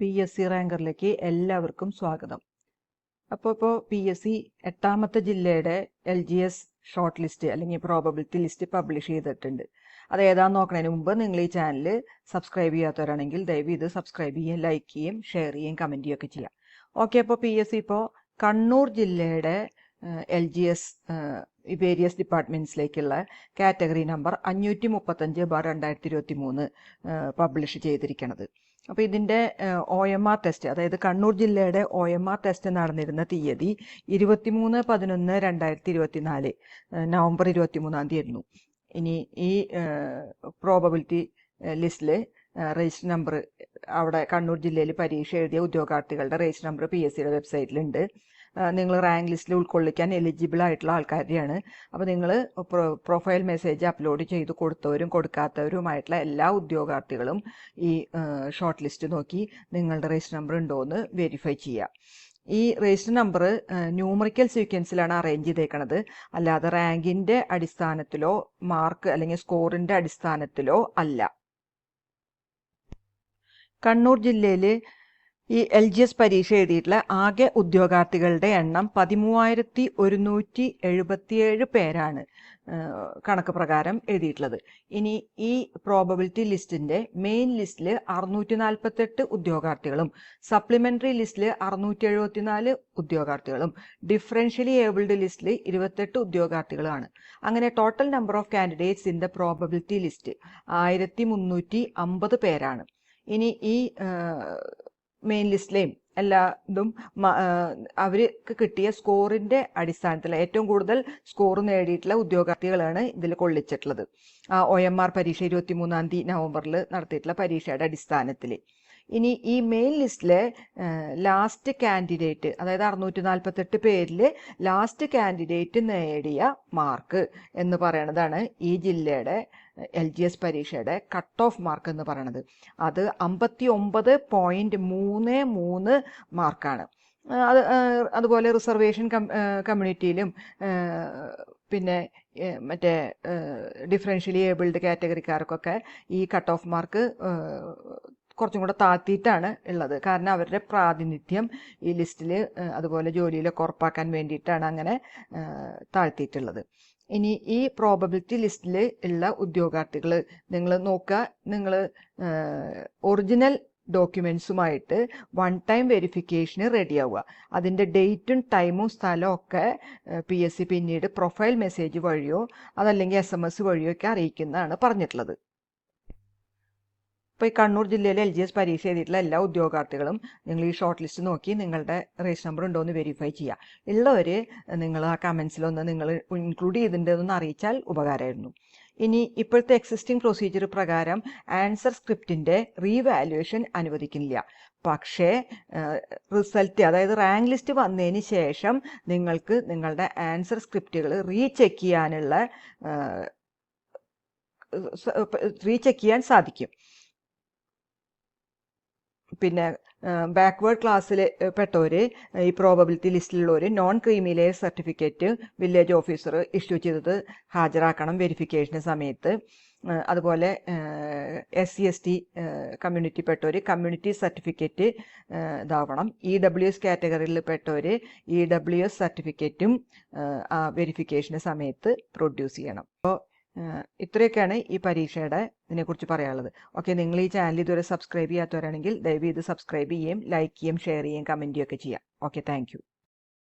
P S C റാങ്കറിലേക്ക് എല്ലാവർക്കും സ്വാഗതം. അപ്പോൾ ഇപ്പോൾ പി എസ് സി എട്ടാമത്തെ ജില്ലയുടെ L G S short list അല്ലെങ്കിൽ പ്രോബബിലിറ്റി ലിസ്റ്റ് പബ്ലിഷ് ചെയ്തിട്ടുണ്ട്. അത് ഏതാന്ന് നോക്കുന്നതിന് മുമ്പ് നിങ്ങൾ ഈ ചാനൽ സബ്സ്ക്രൈബ് ചെയ്യാത്തവരാണെങ്കിൽ ദയവ് ഇത് സബ്സ്ക്രൈബ് ചെയ്യുകയും ലൈക്ക് ചെയ്യുകയും ഷെയർ ചെയ്യുകയും കമന്റ് ചെയ്യുകയൊക്കെ ചെയ്യാം. ഓക്കെ അപ്പോൾ പി എസ് സി ഇപ്പോൾ കണ്ണൂർ ജില്ലയുടെ എൽ ജി എസ് വേരിയസ് ഡിപ്പാർട്ട്മെന്റ്സിലേക്കുള്ള കാറ്റഗറി നമ്പർ അഞ്ഞൂറ്റി മുപ്പത്തഞ്ച് ബാർ രണ്ടായിരത്തി ഇരുപത്തി മൂന്ന് പബ്ലിഷ് ചെയ്തിരിക്കുന്നത് അപ്പോൾ ഇതിന്റെ ഒ എം ആർ ടെസ്റ്റ് അതായത് കണ്ണൂർ ജില്ലയുടെ ഒ എം ആർ ടെസ്റ്റ് നടന്നിരുന്ന തീയതി ഇരുപത്തിമൂന്ന് പതിനൊന്ന് രണ്ടായിരത്തി ഇരുപത്തി നാല് നവംബർ ഇരുപത്തി മൂന്നാം തീയതി ആയിരുന്നു. ഇനി ഈ പ്രോബബിലിറ്റി ലിസ്റ്റിൽ രജിസ്റ്റർ നമ്പർ അവിടെ കണ്ണൂർ ജില്ലയിൽ പരീക്ഷ എഴുതിയ ഉദ്യോഗാർത്ഥികളുടെ രജിസ്റ്റർ നമ്പർ പി എസ് സിയുടെ വെബ്സൈറ്റിലുണ്ട് നിങ്ങൾ റാങ്ക് ലിസ്റ്റിൽ ഉൾക്കൊള്ളിക്കാൻ എലിജിബിൾ ആയിട്ടുള്ള ആൾക്കാരെയാണ്. അപ്പോൾ നിങ്ങൾ പ്രൊഫൈൽ മെസ്സേജ് അപ്ലോഡ് ചെയ്ത് കൊടുത്തവരും കൊടുക്കാത്തവരുമായിട്ടുള്ള എല്ലാ ഉദ്യോഗാർത്ഥികളും ഈ ഷോർട്ട് ലിസ്റ്റ് നോക്കി നിങ്ങളുടെ രജിസ്റ്റർ നമ്പർ ഉണ്ടോ എന്ന് വെരിഫൈ ചെയ്യുക ഈ രജിസ്റ്റർ നമ്പർ ന്യൂമറിക്കൽ സീക്വൻസിലാണ് അറേഞ്ച് ചെയ്തേക്കണത്. അല്ലാതെ റാങ്കിന്റെ അടിസ്ഥാനത്തിലോ മാർക്ക് അല്ലെങ്കിൽ സ്കോറിന്റെ അടിസ്ഥാനത്തിലോ അല്ല. കണ്ണൂർ ജില്ലയിൽ ഈ എൽ ജി എസ് പരീക്ഷ എഴുതിയിട്ടുള്ള ആകെ ഉദ്യോഗാർത്ഥികളുടെ എണ്ണം പതിമൂവായിരത്തി ഒരുന്നൂറ്റി എഴുപത്തിയേഴ് പേരാണ് കണക്ക് പ്രകാരം എഴുതിയിട്ടുള്ളത്. ഇനി ഈ പ്രോബബിലിറ്റി ലിസ്റ്റിന്റെ മെയിൻ ലിസ്റ്റിൽ അറുന്നൂറ്റി നാൽപ്പത്തെട്ട് ഉദ്യോഗാർത്ഥികളും സപ്ലിമെന്ററി ലിസ്റ്റിൽ അറുന്നൂറ്റി എഴുപത്തിനാല് ഉദ്യോഗാർത്ഥികളും ഡിഫറൻഷ്യലി ഏബിൾഡ് ലിസ്റ്റിൽ ഇരുപത്തെട്ട് ഉദ്യോഗാർത്ഥികളാണ് അങ്ങനെ total number of candidates in the probability list ആയിരത്തി മുന്നൂറ്റി അമ്പത് പേരാണ്. ഇനി ഈ മെയിൻ ലിസ്റ്റിലെയും എല്ലാ ഇതും അവർക്ക് കിട്ടിയ സ്കോറിന്റെ അടിസ്ഥാനത്തിൽ ഏറ്റവും കൂടുതൽ സ്കോർ നേടിയിട്ടുള്ള ഉദ്യോഗാർത്ഥികളാണ് ഇതിൽ കൊള്ളിച്ചിട്ടുള്ളത്. ഒ എം ആർ പരീക്ഷ ഇരുപത്തി മൂന്നാം തീയതി നവംബറിൽ നടത്തിയിട്ടുള്ള പരീക്ഷയുടെ അടിസ്ഥാനത്തിൽ. ഇനി ഈ മെയിൻ ലിസ്റ്റിലെ ലാസ്റ്റ് കാൻഡിഡേറ്റ് അതായത് അറുന്നൂറ്റി നാൽപ്പത്തെട്ട് പേരിൽ ലാസ്റ്റ് കാൻഡിഡേറ്റ് നേടിയ മാർക്ക് എന്ന് പറയണതാണ് ഈ ജില്ലയുടെ എൽ ജി എസ് പരീക്ഷയുടെ കട്ട് ഓഫ് മാർക്ക് എന്ന് പറയണത്. അത് അമ്പത്തി ഒമ്പത് പോയിന്റ് മൂന്ന് മൂന്ന് മാർക്കാണ് അത് അതുപോലെ റിസർവേഷൻ കമ്മ്യൂണിറ്റിയിലും പിന്നെ മറ്റേ ഡിഫറൻഷ്യലി ഏബിൾഡ് കാറ്റഗറിക്കാർക്കൊക്കെ ഈ കട്ട് ഓഫ് മാർക്ക് കുറച്ചും കൂടെ താഴ്ത്തിയിട്ടാണ് ഉള്ളത്. കാരണം അവരുടെ പ്രാതിനിധ്യം ഈ ലിസ്റ്റിൽ അതുപോലെ ജോലിയിലൊക്കെ ഉറപ്പാക്കാൻ വേണ്ടിയിട്ടാണ് അങ്ങനെ താഴ്ത്തിയിട്ടുള്ളത്. ഇനി ഈ പ്രോബബിലിറ്റി ലിസ്റ്റിൽ ഉള്ള ഉദ്യോഗാർത്ഥികൾ നിങ്ങൾ നോക്കുക നിങ്ങൾ ഒറിജിനൽ ഡോക്യുമെൻസുമായിട്ട് വൺ ടൈം വെരിഫിക്കേഷന് റെഡിയാവുക അതിന്റെ ഡേറ്റും ടൈമും സ്ഥലവും ഒക്കെ പി എസ് സി പിന്നീട് പ്രൊഫൈൽ മെസ്സേജ് വഴിയോ അതല്ലെങ്കിൽ എസ് എം എസ് വഴിയോ ഒക്കെ അറിയിക്കുന്നതാണ് പറഞ്ഞിട്ടുള്ളത്. ഇപ്പോൾ ഈ കണ്ണൂർ ജില്ലയിലെ എൽ ജി എസ് പരീക്ഷ എഴുതിയിട്ടുള്ള എല്ലാ ഉദ്യോഗാർത്ഥികളും നിങ്ങൾ ഈ ഷോർട്ട് ലിസ്റ്റ് നോക്കി നിങ്ങളുടെ രജിസ്റ്റർ നമ്പർ ഉണ്ടോ എന്ന് വെരിഫൈ ചെയ്യുക ഉള്ളവർ നിങ്ങൾ ആ കമൻസിലൊന്ന് നിങ്ങൾ ഇൻക്ലൂഡ് ചെയ്തിട്ടുണ്ടെന്ന് അറിയിച്ചാൽ ഉപകാരമായിരുന്നു. ഇനി ഇപ്പോഴത്തെ എക്സിസ്റ്റിംഗ് പ്രൊസീജിയർ പ്രകാരം ആൻസർ സ്ക്രിപ്റ്റിന്റെ റീവാലുവേഷൻ അനുവദിക്കുന്നില്ല പക്ഷേ റിസൾട്ട് അതായത് റാങ്ക് ലിസ്റ്റ് വന്നതിന് ശേഷം നിങ്ങൾക്ക് നിങ്ങളുടെ ആൻസർ സ്ക്രിപ്റ്റുകൾ റീചെക്ക് ചെയ്യാനുള്ള റീചെക്ക് ചെയ്യാൻ സാധിക്കും. പിന്നെ ബാക്ക്വേർഡ് ക്ലാസ്സിൽ പെട്ടവർ ഈ probability ലിസ്റ്റിലുള്ളവർ non creamy layer certificate village officer issue ചെയ്തത് ഹാജരാക്കണം വെരിഫിക്കേഷന് സമയത്ത്. അതുപോലെ S C S T community പെട്ടവർ community certificate ഇതാവണം. ഇ ഡബ്ല്യു എസ് കാറ്റഗറിയിൽ പെട്ടവർ ഇ ഡബ്ല്യു എസ് സർട്ടിഫിക്കറ്റും വെരിഫിക്കേഷന് സമയത്ത് പ്രൊഡ്യൂസ് ചെയ്യണം. അപ്പോൾ ഇത്രയൊക്കെയാണ് ഈ പരീക്ഷയുടെ ഇതിനെക്കുറിച്ച് പറയാനുള്ളത്. ഓക്കെ നിങ്ങൾ ഈ ചാനൽ ഇതുവരെ സബ്സ്ക്രൈബ് ചെയ്യാത്തവരാണെങ്കിൽ ദയവ് ഇത് സബ്സ്ക്രൈബ് ചെയ്യുകയും ലൈക്ക് ചെയ്യുകയും ഷെയർ ചെയ്യുകയും കമന്റ് ചെയ്യുകയൊക്കെ ചെയ്യാം. Okay thank